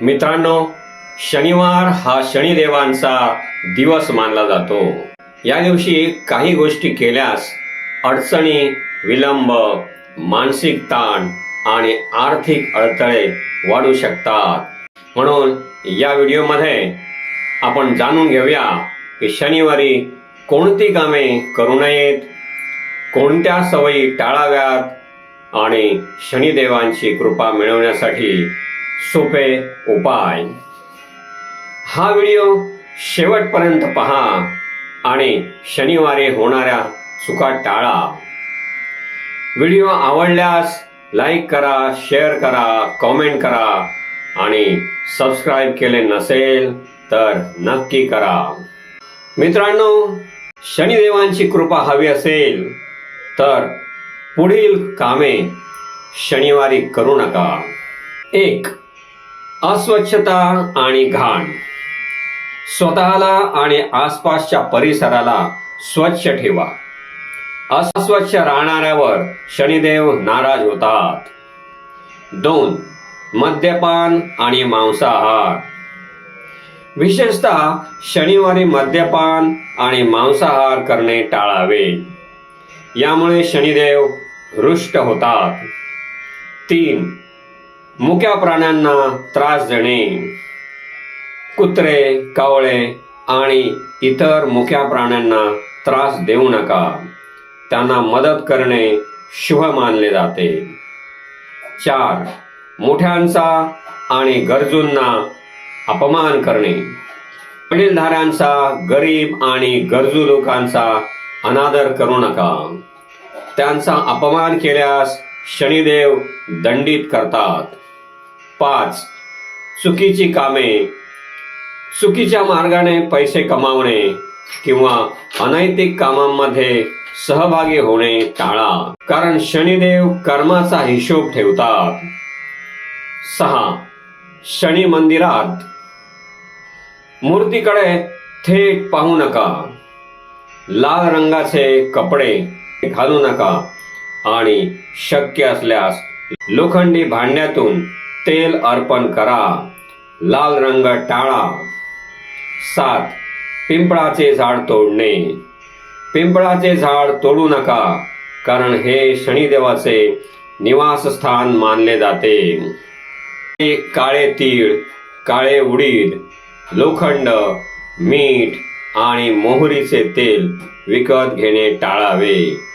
मित्रांनो शनिवार हा शनिदेवांचा दिवस मानला जातो. या दिवशी काही गोष्टी केल्यास अडचणी विलंब मानसिक ताण आणि आर्थिक अडथळे वाढू शकतात. म्हणून या व्हिडिओमध्ये आपण जाणून घेऊया की शनिवारी कोणती कामे करू नयेत कोणत्या सवयी टाळाव्यात आणि शनिदेवांची कृपा मिळवण्यासाठी सोपे उपाय. हा व्हिडिओ शेवटपर्यंत पहा आणि शनिवारी होणाऱ्या चुका टाळा. व्हिडिओ आवडल्यास लाईक करा शेअर करा कॉमेंट करा आणि सबस्क्राईब केले नसेल तर नक्की करा. मित्रांनो शनिदेवांची कृपा हवी असेल तर पुढील कामे शनिवारी करू नका. एक अस्वच्छता आणि घाण. स्वतःला आणि आसपासच्या परिसराला स्वच्छ ठेवा. अस्वच्छ राहणाऱ्यावर शनिदेव नाराज होतात. दोन मद्यपान आणि मांसाहार. विशेषतः शनिवारी मद्यपान आणि मांसाहार करणे टाळावे. यामुळे शनिदेव रुष्ट होतात. तीन मुक्या प्राण्यांना त्रास देणे. कुत्रे कावळे आणि इतर मुक्या प्राण्यांना त्रास देऊ नका. त्यांना मदत करणे शुभ मानले जाते. चार. मोठ्यांचा आणि गरजूंना अपमान करणे. वडीलधाऱ्यांचा गरीब आणि गरजू लोकांचा अनादर करू नका. त्यांचा अपमान केल्यास शनिदेव दंडित करतात. पाच. चुकीची कामे. चुकीच्या मार्गाने पैसे कमावणे किंवा अनैतिक कामांमध्ये सहभागी होणे टाळा. कारण शनिदेव कर्माचा हिशोब ठेवतात. सहा. शनी मंदिरात. मूर्तीकडे थेट पाहू नका. लाल रंगाचे कपडे घालू नका. आणि शक्य असल्यास लोखंडी भांड्यातून तेल अर्पण करा. लाल रंग टाळा. सात पिंपळाचे झाड तोडणे. पिंपळाचे झाड तोडू नका कारण हे शनिदेवाचे निवासस्थान मानले जाते. हे काळे तीळ काळे उडीद लोखंड मीठ आणि मोहरीचे तेल विकत घेणे टाळावे.